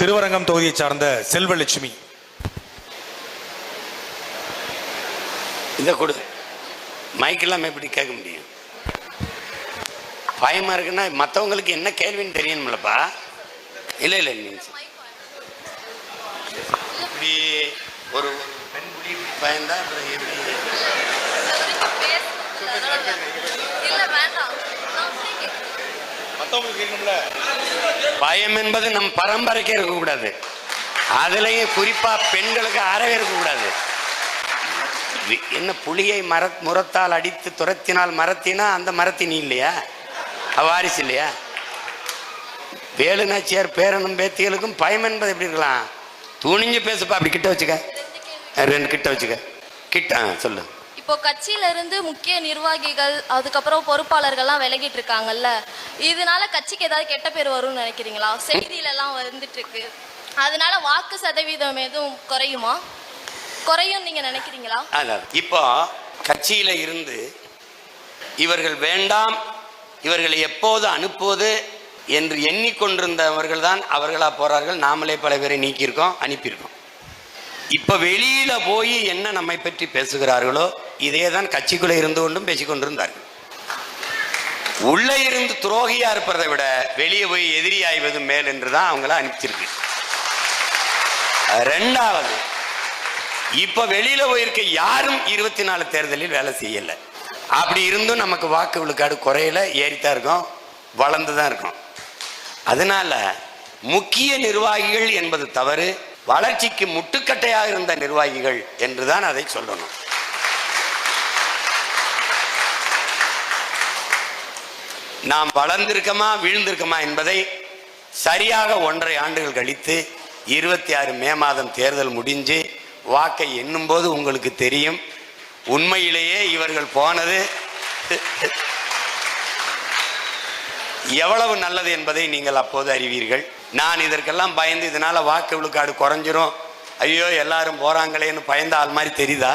திருவரங்கம் தொகுதியை சார்ந்த செல்வலட்சுமி. இதை கொடு மைக் இல்லாம எப்படி கேட்க முடியும்? பயமா இருக்குன்னா மற்றவங்களுக்கு என்ன கேள்வின்னு தெரியணும்லப்பா. இல்லை இல்லை இப்படி ஒரு பெண் இப்படி பயந்தா அப்புறம் எப்படி? இல்ல வேண்டாம். பயம் என்பது நம் பரம்பரைக்கே இருக்கக்கூடாது. அதுலேயும் குறிப்பா பெண்களுக்கு அறவே இருக்கக்கூடாது. என்ன புலியை மர முரத்தால் அடித்து துரத்தினால் மரத்தினா அந்த மரத்தினி இல்லையா? அவ வாரிசு இல்லையா? வேலுநாச்சியார் பேரனும் பேத்திகளுக்கும் பயம் என்பது எப்படி இருக்கலாம்? துணிஞ்சு பேசுப்பா அப்படி கிட்ட வச்சுக்க. ரெண்டு கிட்ட வச்சுக்க. கிட்ட ஆ, சொல்லு. இப்போ கட்சியில இருந்து முக்கிய நிர்வாகிகள் அதுக்கப்புறம் பொறுப்பாளர்கள்லாம் விலகிட்டு இருக்காங்கல்ல இதனால கட்சிக்கு ஏதாவது கெட்ட பேர் வரும்னு நினைக்கிறீங்களா? செய்தியில எல்லாம் வந்துட்டு இருக்கு அதனால வாக்கு சதவீதம் எதுவும் குறையுமா? குறையும் நீங்க நினைக்கிறீங்களா? இப்போ கட்சியில இருந்து இவர்கள் வேண்டாம் இவர்களை எப்போது அனுப்புவது என்று எண்ணிக்கொண்டிருந்தவர்கள் தான் அவர்களா போறார்கள். நாமளே பல பேரை நீக்கியிருக்கோம் அனுப்பியிருக்கோம். இப்ப வெளியில போய் என்ன நம்மை பற்றி பேசுகிறார்களோ இதே தான் கட்சிக்குள்ள இருந்து கொண்டும் பேசிக்கொண்டிருந்தார் உள்ள இருந்து துரோகியா இருப்பதை விட வெளியே போய் எதிரி ஆய்வது மேல் என்று தான் அவங்கள அனுப்பிச்சிருக்கு. ரெண்டாவது இப்ப வெளியில போயிருக்க யாரும் இருபத்தி நாலு தேர்தலில் வேலை செய்யல. அப்படி இருந்தும் நமக்கு வாக்கு விழுக்காடு குறையில ஏறித்தான் இருக்கும் வளர்ந்து தான் இருக்கும். அதனால முக்கிய நிர்வாகிகள் என்பது தவறு வளர்ச்சிக்கு முட்டுக்கட்டையாக இருந்த நிர்வாகிகள் என்றுதான் அதை சொல்லணும். நாம் வளர்ந்திருக்கமா வீழ்ந்திருக்கமா என்பதை சரியாக ஒன்றரை ஆண்டுகள் கழித்து இருபத்தி ஆறு மே மாதம் தேர்தல் முடிஞ்சு வாக்கை எண்ணும்போது உங்களுக்கு தெரியும். உண்மையிலேயே இவர்கள் போனது எவ்வளவு நல்லது என்பதை நீங்கள் அப்போது அறிவீர்கள். நான் இதற்கெல்லாம் பயந்து இதனால வாக்கு விழுக்காடு குறைஞ்சிரும். ஐயோ எல்லாரும் போகிறாங்களேன்னு பயந்த ஆள் மாதிரி தெரியுதா?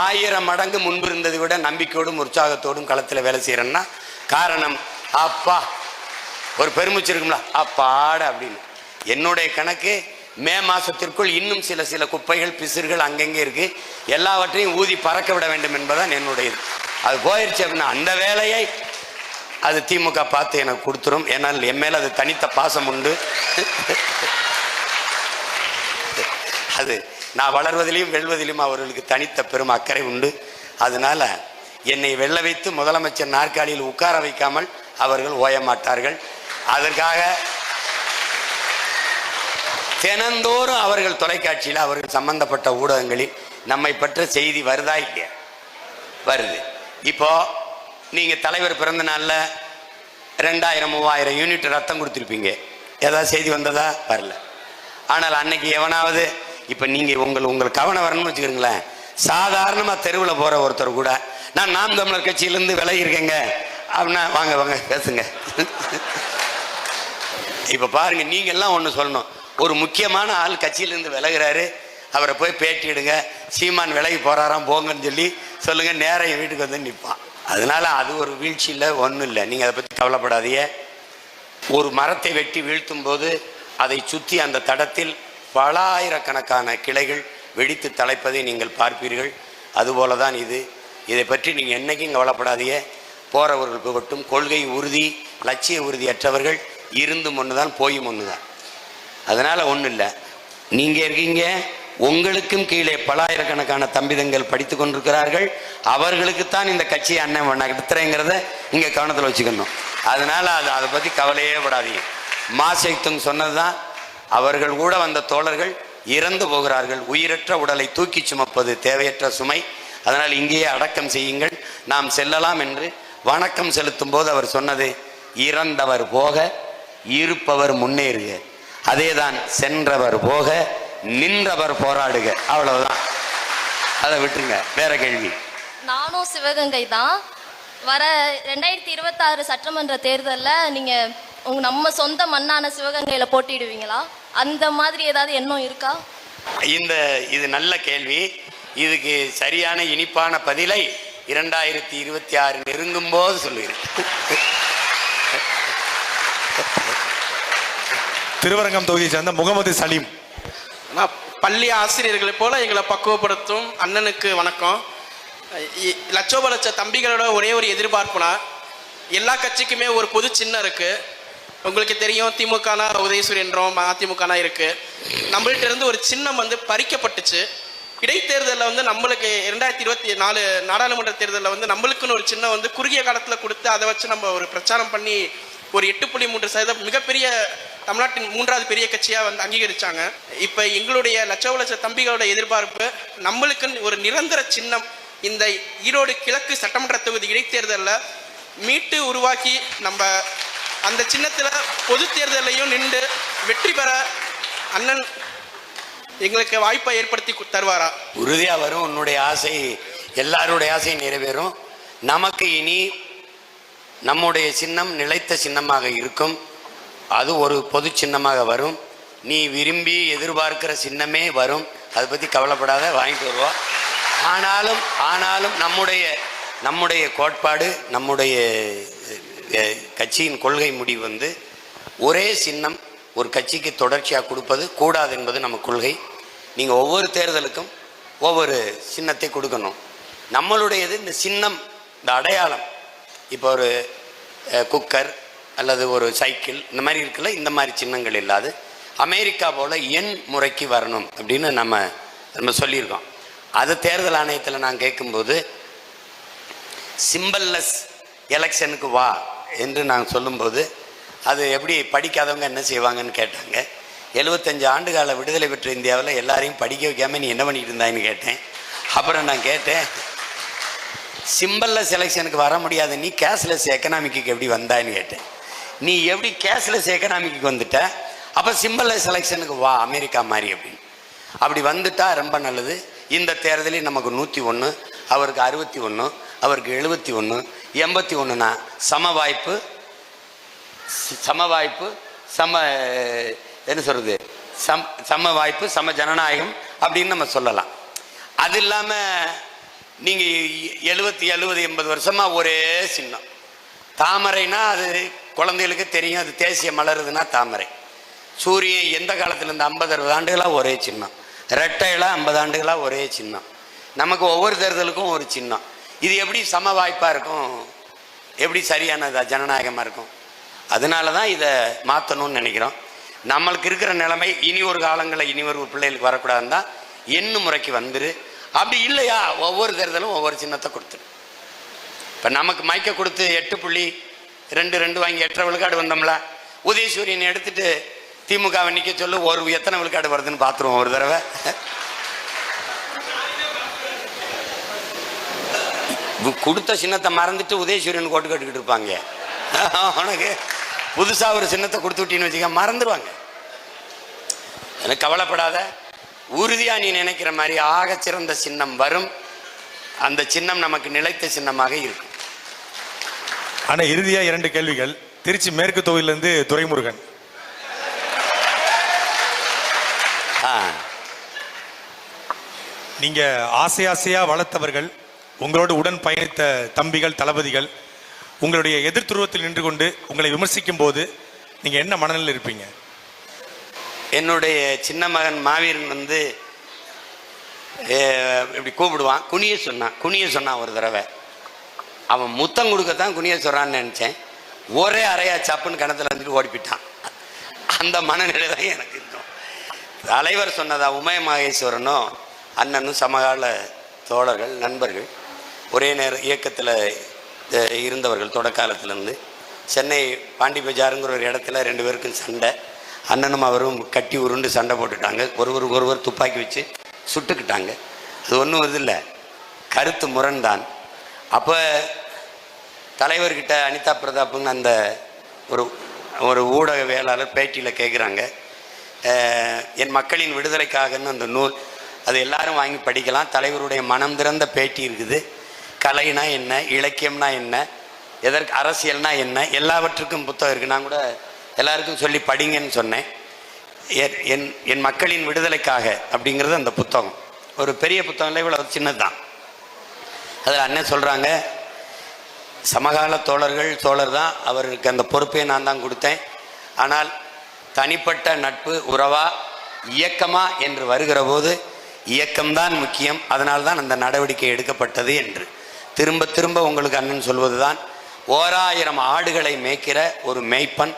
ஆயிரம் மடங்கு முன்பு இருந்ததை விட நம்பிக்கையோடும் உற்சாகத்தோடும் களத்தில் வேலை செய்கிறேன்னா காரணம் அப்பா. ஒரு பெருமிச்சு இருக்கும்ல அப்பாட அப்படின்னு. என்னுடைய கணக்கு மே மாசத்திற்குள் இன்னும் சில சில குப்பைகள் பிசிறுகள் அங்கங்கே இருக்கு. எல்லாவற்றையும் ஊதி பறக்க விட வேண்டும் என்பதுதான் என்னுடையது. அது போயிடுச்சு அப்படின்னா அந்த வேலையை அது திமுக பார்த்து எனக்கு கொடுத்துரும். ஏன்னால் என் மேலே அது தனித்த பாசம் உண்டு. அது நான் வளர்வதிலையும் வெல்வதிலும் அவர்களுக்கு தனித்த பெரும் அக்கறை உண்டு. அதனால என்னை வெல்ல வைத்து முதலமைச்சர் நாற்காலியில் உட்கார வைக்காமல் அவர்கள் ஓயமாட்டார்கள் அதற்காக தினந்தோறும் அவர்கள் தொலைக்காட்சியில் அவர்கள் சம்பந்தப்பட்ட ஊடகங்களில் நம்மை பற்ற செய்தி வருதா இல்லையா? வருது. இப்போ நீங்கள் தலைவர் பிறந்த நாளில் ரெண்டாயிரம் மூவாயிரம் யூனிட் ரத்தம் கொடுத்துருப்பீங்க. ஏதாவது செய்தி வந்ததா? வரல. ஆனால் அன்னைக்கு எவனாவது இப்போ நீங்கள் உங்கள் உங்கள் கவனம் வரணும்னு வச்சுக்கிறீங்களேன் சாதாரணமாக தெருவில் போகிற ஒருத்தர் கூட நான் நாம் தமிழர் கட்சியிலேருந்து விலகியிருக்கேங்க. அப்படின்னா வாங்க வாங்க பேசுங்க. இப்போ பாருங்கள் நீங்கள்லாம் ஒன்று சொல்லணும். ஒரு முக்கியமான ஆள் கட்சியிலேருந்து விலகுறாரு. அவரை போய் பேட்டிடுங்க சீமான் விலகி போகிறாராம் போங்கன்னு சொல்லி சொல்லுங்கள் நேரம் என் வீட்டுக்கு வந்து நிற்பான் அதனால் அது ஒரு வீழ்ச்சி இல்லை ஒன்றும் இல்லை. நீங்கள் அதை பற்றி கவலைப்படாதீங்க. ஒரு மரத்தை வெட்டி வீழ்த்தும் போது அதை சுற்றி அந்த தடத்தில் பல ஆயிரக்கணக்கான கிளைகள் வெடித்து தலைப்பதை நீங்கள் பார்ப்பீர்கள். அதுபோல தான் இது. இதை பற்றி நீங்கள் என்றைக்கும் கவலைப்படாதீங்க. போகிறவர்கள் போகட்டும் கொள்கை உறுதி லட்சிய உறுதியற்றவர்கள் இருந்தும் ஒன்று தான் போயும் ஒன்று தான் அதனால் ஒன்றும் இல்லை. நீங்கள் இருக்கீங்க. உங்களுக்கும் கீழே பலாயிரக்கணக்கான தம்பிதங்கள் படித்து கொண்டிருக்கிறார்கள். அவர்களுக்குத்தான் இந்த கட்சியை அண்ணன் நடத்துறேங்கிறத இங்கே கவனத்தில் வச்சுக்கணும். அதனால் அது அதை பற்றி கவலையே படாதீங்க. மாசைத்துங் சொன்னதுதான். அவர்கள் கூட வந்த தோழர்கள் இறந்து போகிறார்கள். உயிரற்ற உடலை தூக்கி சுமப்பது தேவையற்ற சுமை. அதனால் இங்கேயே அடக்கம் செய்யுங்கள். நாம் செல்லலாம் என்று வணக்கம் செலுத்தும் போது அவர் சொன்னது இறந்தவர் போக இருப்பவர் முன்னேறுக. அதேதான் சென்றவர் போக நின்றவர் போராடுக. அவ்வளவுதான். அதை விட்டுருங்க. வேற கேள்வி. நானும் சிவகங்கை தான். வர ரெண்டாயிரத்தி இருபத்தாறு சட்டமன்ற தேர்தலில் நீங்கள் உங்க நம்ம சொந்த மண்ணான சிவகங்கையில் போட்டிடுவீங்களா அந்த மாதிரி ஏதாவது எண்ணம் இருக்கா? இந்த இது நல்ல கேள்வி. இதுக்கு சரியான இனிப்பான பதிலை இரண்டாயிரத்தி இருபத்தி ஆறு நெருங்கும் போது சொல்லுகிறேன். திருவரங்கம் தொகுதியை சேர்ந்த முகமது சலீம். நான் பள்ளி ஆசிரியர்களைப் போல எங்களை பக்குவப்படுத்தும் அண்ணனுக்கு வணக்கம். இ- லட்சோப லட்ச தம்பிகளோட ஒரே ஒரு எதிர்பார்ப்புனா எல்லா கட்சிக்குமே ஒரு பொது சின்னம் இருக்கு. உங்களுக்கு தெரியும் திமுகனா உதயசூரியன்றோம் அதிமுகனா இருக்கு. நம்மள்ட்ட இருந்து ஒரு சின்னம் வந்து பறிக்கப்பட்டுச்சு. இடைத்தேர்தலில் வந்து நம்மளுக்கு இரண்டாயிரத்தி இருபத்தி நாலு நாடாளுமன்ற தேர்தலில் வந்து நம்மளுக்குன்னு ஒரு சின்னம் வந்து குறுகிய காலத்தில் கொடுத்து அதை வச்சு நம்ம ஒரு பிரச்சாரம் பண்ணி ஒரு எட்டு புள்ளி மூன்று சதவீதம் மிகப்பெரிய தமிழ்நாட்டின் மூன்றாவது பெரிய கட்சியாக வந்து அங்கீகரிச்சாங்க. இப்போ எங்களுடைய லட்ச லட்ச தம்பிகளோட எதிர்பார்ப்பு நம்மளுக்குன்னு ஒரு நிரந்தர சின்னம் இந்த ஈரோடு கிழக்கு சட்டமன்ற தொகுதி இடைத்தேர்தலில் மீட்டு உருவாக்கி நம்ம அந்த சின்னத்தில் பொது தேர்தலையும் நின்று வெற்றி பெற அண்ணன் எங்களுக்கு வாய்ப்பை ஏற்படுத்தி தருவாரா? உறுதியாக வரும். உன்னுடைய ஆசை எல்லாருடைய ஆசையும் நிறைவேறும். நமக்கு இனி நம்முடைய சின்னம் நிலைத்த சின்னமாக இருக்கும். அது ஒரு பொது சின்னமாக வரும். நீ விரும்பி எதிர்பார்க்கிற சின்னமே வரும். அதை பற்றி கவலைப்படாத வாங்கிட்டு வருவோம். ஆனாலும் ஆனாலும் நம்முடைய நம்முடைய கோட்பாடு நம்முடைய கட்சியின் கொள்கை முடிவு வந்து ஒரே சின்னம் ஒரு கட்சிக்கு தொடர்ச்சியாக கொடுப்பது கூடாது என்பது நம்ம கொள்கை. நீங்கள் ஒவ்வொரு தேர்தலுக்கும் ஒவ்வொரு சின்னத்தை கொடுக்கணும். நம்மளுடையது இந்த சின்னம் இந்த அடையாளம். இப்போ ஒரு குக்கர் அல்லது ஒரு சைக்கிள் இந்த மாதிரி இருக்குல்ல இந்த மாதிரி சின்னங்கள் இல்லாது அமெரிக்கா போல் எண் முறைக்கு வரணும் அப்படின்னு நம்ம நம்ம சொல்லியிருக்கோம். அது தேர்தல் ஆணையத்தில் நான் கேட்கும்போது சிம்பல்லஸ் எலெக்ஷனுக்கு வா. என்று நாங்கள் சொல்லும்போது அது எப்படி படிக்காதவங்க என்ன செய்வாங்கன்னு கேட்டாங்க. எழுபத்தஞ்சு ஆண்டு கால விடுதலை பெற்ற இந்தியாவில் எல்லாரையும் படிக்க வைக்காமல் நீ என்ன பண்ணிட்டு இருந்தான்னு கேட்டேன். அப்புறம் நான் கேட்டேன் சிம்பிளில் செலெக்ஷனுக்கு வர முடியாது. நீ கேஷ்லெஸ் எக்கனாமிக்கு எப்படி வந்தான்னு கேட்டேன். நீ எப்படி கேஷ்லெஸ் எக்கனாமிக்கு வந்துட்ட? அப்போ சிம்பிளில் செலெக்ஷனுக்கு வா அமெரிக்கா மாதிரி அப்படின்னு. அப்படி வந்துட்டா ரொம்ப நல்லது. இந்த தேர்தலில் நமக்கு நூற்றி ஒன்று அவருக்கு அறுபத்தி ஒன்று அவருக்கு எழுபத்தி ஒன்று எண்பத்தி ஒன்றுனா சம வாய்ப்பு சம வாய்ப்பு சம என்ன சொல்கிறது சம் சம வாய்ப்பு சம ஜனநாயகம் அப்படின்னு நம்ம சொல்லலாம். அது இல்லாமல் நீங்கள் எழுபத்தி எழுபது எண்பது வருஷமாக ஒரே சின்னம். தாமரைனா அது குழந்தைகளுக்கு தெரியும் அது தேசிய மலருதுன்னா தாமரை. சூரியன் எந்த காலத்துலேருந்து ஐம்பது அறுபது ஆண்டுகளாக ஒரே சின்னம். ரெட்டையெல்லாம் ஐம்பது ஆண்டுகளாக ஒரே சின்னம். நமக்கு ஒவ்வொரு தேர்தலுக்கும் ஒரு சின்னம். இது எப்படி சம வாய்ப்பாக இருக்கும்? எப்படி சரியானதா ஜனநாயகமாக இருக்கும்? அதனால தான் இதை மாற்றணும்னு நினைக்கிறோம். நம்மளுக்கு இருக்கிற நிலைமை இனி ஒரு காலங்களில் இனி ஒரு பிள்ளைகளுக்கு வரக்கூடாதுன்னு தான் எண்ணு முறைக்கு வந்துரு. அப்படி இல்லையா? ஒவ்வொரு தேர்தலும் ஒவ்வொரு சின்னத்தை கொடுத்துரு. இப்போ நமக்கு மைக்க கொடுத்து எட்டு புள்ளி ரெண்டு ரெண்டு வாங்கி எட்டரை விழுக்காடு வந்தோம்ல உதயசூரியன் எடுத்துட்டு திமுகவை நிற்க சொல்லு ஒரு எத்தனை விழுக்காடு வருதுன்னு பார்த்துருவோம் ஒரு தடவை. கொடுத்த சின்னத்தை மறந்துட்டு உதயசூரியன் கோட்டு கட்டுக்கிட்டு இருப்பாங்க. உனக்கு புதுசாக ஒரு சின்னத்தை கொடுத்து விட்டின்னு வச்சுக்க மறந்துடுவாங்க எனக்கு கவலைப்படாத. உறுதியாக நீ நினைக்கிற மாதிரி ஆகச் சிறந்த சின்னம் வரும். அந்த சின்னம் நமக்கு நிலைத்த சின்னமாக இருக்கும். ஆனா இறுதியா இரண்டு கேள்விகள். திருச்சி மேற்கு தொகுதியிலிருந்து துரைமுருகன். ஆ. நீங்க ஆசை ஆசையா வளர்த்தவர்கள் உங்களோடு உடன் பயணித்த தம்பிகள் தளபதிகள் உங்களுடைய எதிர்த்துருவத்தில் நின்று கொண்டு உங்களை விமர்சிக்கும் போது நீங்கள் என்ன மனநிலையில் இருப்பீங்க? என்னுடைய சின்ன மகன் மாவீரன் வந்து இப்படி கூப்பிடுவான். குனிய சொன்னான். குனிய சொன்னான் ஒரு தடவை. அவன் முத்தம் கொடுக்கத்தான் குனிய சொல்கிறான்னு நினச்சேன். ஒரே அறையா சப்புன்னு கிணத்துல வந்துட்டு ஓடி போயிட்டான் அந்த மனநிலை தான் எனக்கு இருக்கும் தலைவர் சொன்னதா உமய மகேஸ்வரனும் அண்ணனும் சமகால தோழர்கள் நண்பர்கள் ஒரே நேரம் இயக்கத்தில் இருந்தவர்கள் தொடக்காலத்திலேருந்து சென்னை பாண்டி பஜாருங்கிற ஒரு இடத்துல ரெண்டு பேருக்கும் சண்டை. அண்ணனும் அவரும் கட்டி உருண்டு சண்டை போட்டுட்டாங்க. ஒருவர் ஒருவர் துப்பாக்கி வச்சு சுட்டுக்கிட்டாங்க. அது ஒன்றும் இல்லை. கருத்து முரண்தான். அப்போ தலைவர்கிட்ட அனிதா பிரதாப்புன்னு அந்த ஒரு ஒரு ஊடகவியலாளர் பேட்டியில் கேட்குறாங்க என் மக்களின் விடுதலைக்காகன்னு அந்த நூல் அது எல்லாரும் வாங்கி படிக்கலாம். தலைவருடைய மனம் திறந்த பேட்டி இருக்குது. கலைனா என்ன இலக்கியம்னா என்ன எதற்கு அரசியல்னா என்ன எல்லாவற்றுக்கும் புத்தகம் இருக்குது நான் கூட எல்லாருக்கும் சொல்லி படிங்கன்னு சொன்னேன். என்- என் என் மக்களின் விடுதலைக்காக அப்படிங்கிறது அந்த புத்தகம். ஒரு பெரிய புத்தகம் இல்லை இவ்வளோ சின்னது தான் அதில் அண்ணன் சொல்கிறாங்க சமகால தோழர்கள் தோழர் தான் அவருக்கு அந்த பொறுப்பை நான் தான் கொடுத்தேன். ஆனால் தனிப்பட்ட நட்பு உறவா இயக்கமா என்று வருகிற போது இயக்கம்தான் முக்கியம். அதனால்தான் அந்த நடவடிக்கை எடுக்கப்பட்டது என்று. திரும்ப திரும்ப உங்களுக்கு அண்ணன் சொல்வது தான் ஓராயிரம் ஆடுகளை மேய்க்கிற ஒரு மேய்ப்பன்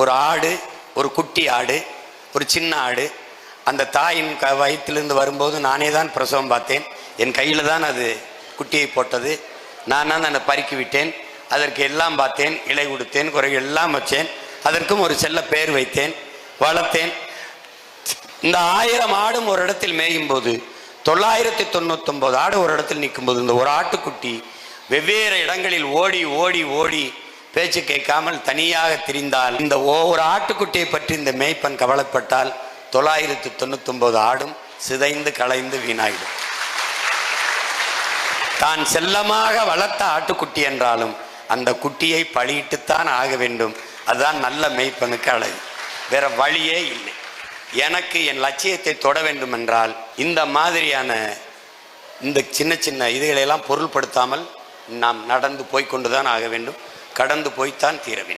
ஒரு ஆடு ஒரு குட்டி ஆடு ஒரு சின்ன ஆடு அந்த தாயின் க வயிற்றிலிருந்து வரும்போது நானே தான் பிரசவம் பார்த்தேன். என் கையில் தான் அது குட்டியை போட்டது. நான் தான் அதை பறிக்கி விட்டேன். அதற்கு எல்லாம் பார்த்தேன். இலை கொடுத்தேன் குறைகள் எல்லாம் வச்சேன். அதற்கும் ஒரு செல்ல பேர் வைத்தேன் வளர்த்தேன். இந்த ஆயிரம் ஆடும் ஒரு இடத்தில் மேயும் போது தொள்ளாயிரத்தி தொண்ணூத்தொம்பது ஆடு ஒரு இடத்தில் நிற்கும்போது இந்த ஒரு ஆட்டுக்குட்டி வெவ்வேறு இடங்களில் ஓடி ஓடி ஓடி பேச்சு கேட்காமல் தனியாக திரிந்தால் இந்த ஒவ்வொரு ஆட்டுக்குட்டியை பற்றி இந்த மேய்ப்பன் கவலைப்பட்டால் தொள்ளாயிரத்தி தொண்ணூத்தொம்பது ஆடும் சிதைந்து களைந்து வீணாயிடும். தான் செல்லமாக வளர்த்த ஆட்டுக்குட்டி என்றாலும் அந்த குட்டியை பழியிட்டுத்தான் ஆக வேண்டும். அதுதான் நல்ல மேய்ப்பனுக்கு அழகு. வேற வழியே இல்லை. எனக்கு என் லட்சியத்தை தொட வேண்டும் என்றால் இந்த மாதிரியான இந்த சின்ன சின்ன இதுகளையெல்லாம் பொருள்படுத்தாமல் நாம் நடந்து போய்க்கொண்டுதான் ஆக வேண்டும். கடந்து போய்த்தான் தீர வேண்டும்.